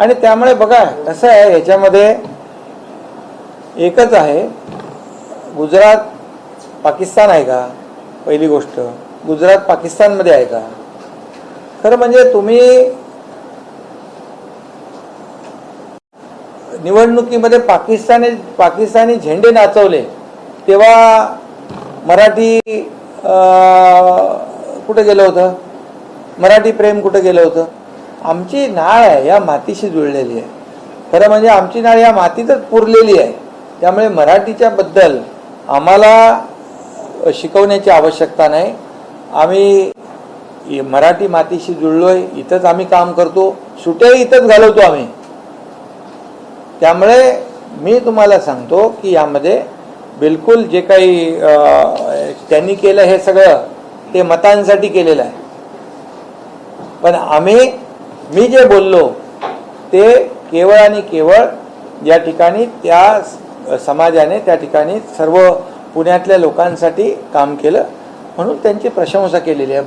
आणि त्यामुळे बघा कसं आहे याच्यामध्ये एकच आहे गुजरात पाकिस्तान आहे का? पहिली गोष्ट गुजरात पाकिस्तानमध्ये आहे का? खरं म्हणजे तुम्ही निवडणुकीमध्ये पाकिस्तानी पाकिस्तानी झेंडे नाचवले तेव्हा मराठी कुठं गेलं होतं? मराठी प्रेम कुठं गेलं होतं? आमची नाळ आहे या मातीशी जुळलेली आहे. खरं म्हणजे आमची नाळ या मातीतच पुरलेली आहे. त्यामुळे मराठीच्या बद्दल आम्हाला शिकवण्याची आवश्यकता नाही. आम्ही मराठी मातीशी जुळलो आहे इथंच आम्ही काम करतो सुट्याही इथंच घालवतो आम्ही. त्यामुळे मी तुम्हाला सांगतो की यामध्ये बिलकुल जे काही त्यांनी केलं हे सगळं ते मतांसाठी केलेलं आहे. पण आम्ही मी जे बोललो ते केवळ आणि केवळ या ठिकाणी त्या समाजाने त्या ठिकाणी सर्व पुण्यातल्या लोकांसाठी काम केलं म्हणून त्यांची प्रशंसा केलेली आहे.